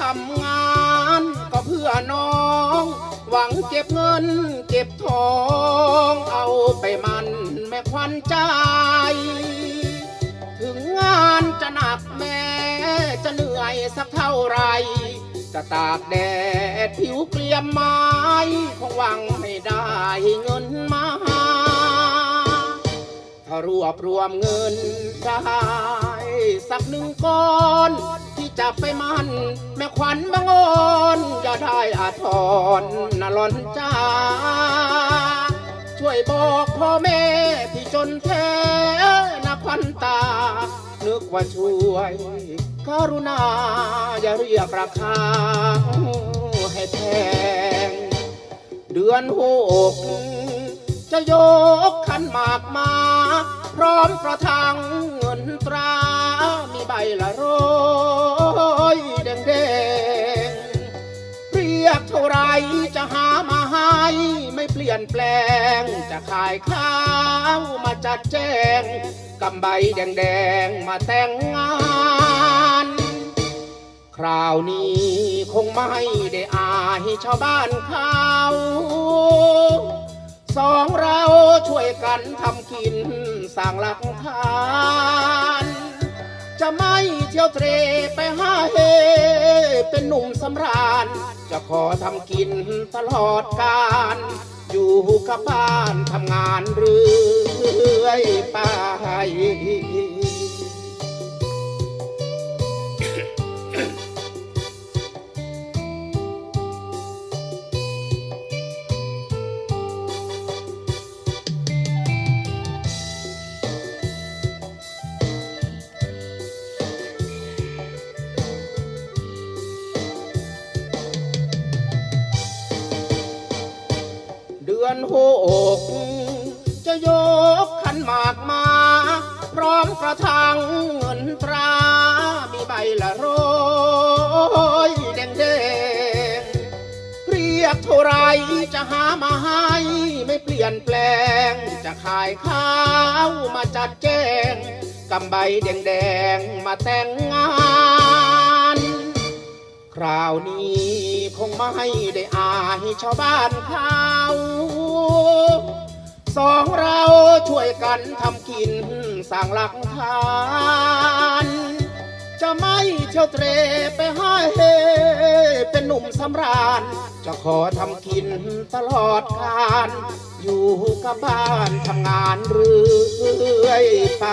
ทำงาน ก็เพื่อน้อง หวังเก็บเงิน เก็บทอง เอาไปมันแม่ควันใจ ถึงงานจะหนักแม้จะเหนื่อยสักเท่าไร จะตากแดดผิวเกลียมไม้คงหวังไม่ได้เงินมาถ้ารวบรวมเงินได้ สักหนึ่งก้อน จะไปมัน แม่ขวัญบางอนอย่าได้อาทรนลอนจ้า ช่วยบอกพ่อแม่ที่จนแท้นะควันตา นึกว่าช่วยกรุณา อย่าเรียกราคาให้แพง เดือนหกจะยกขันหมากมา พร้อมกระทังเงินตรา มีใบละร้อย แดงแดงเรียกเท่าไรจะหามาให้ไม่เปลี่ยนแปลง จะขายข้าวมาจัดแจงกำใบแดงแดงมาแต่งงานคราวนี้คงไม่ได้อายชาวบ้านเขาสองเราช่วยกันทำกินสร้างหลักฐาน จะไม่เที่ยวเตรไปหาเฮ เป็นหนุ่มสำราญ จะขอทำกินตลอดกาลอยู่กับบ้านทำงานเรื่อยไป ดือนหกจะยกขันหมากมา พร้อมกระทังเงินตรา มีใบละร้อยแดงแดงๆเรียกเท่าไรจะหามาให้ไม่เปลี่ยนแปลง จะขายข้าวมาจัดแจงกำใบแดงแดงๆมาแต่งงาน คราวนี้คงไม่ได้อายชาวบ้านเขาสองเราช่วยกันทำกินสร้างหลักฐาน จะไม่เที่ยวเตรไปหาเฮเป็นหนุ่มสำราญ จะขอทำกินตลอดกาลอยู่กับบ้านทำงานเรื่อยไป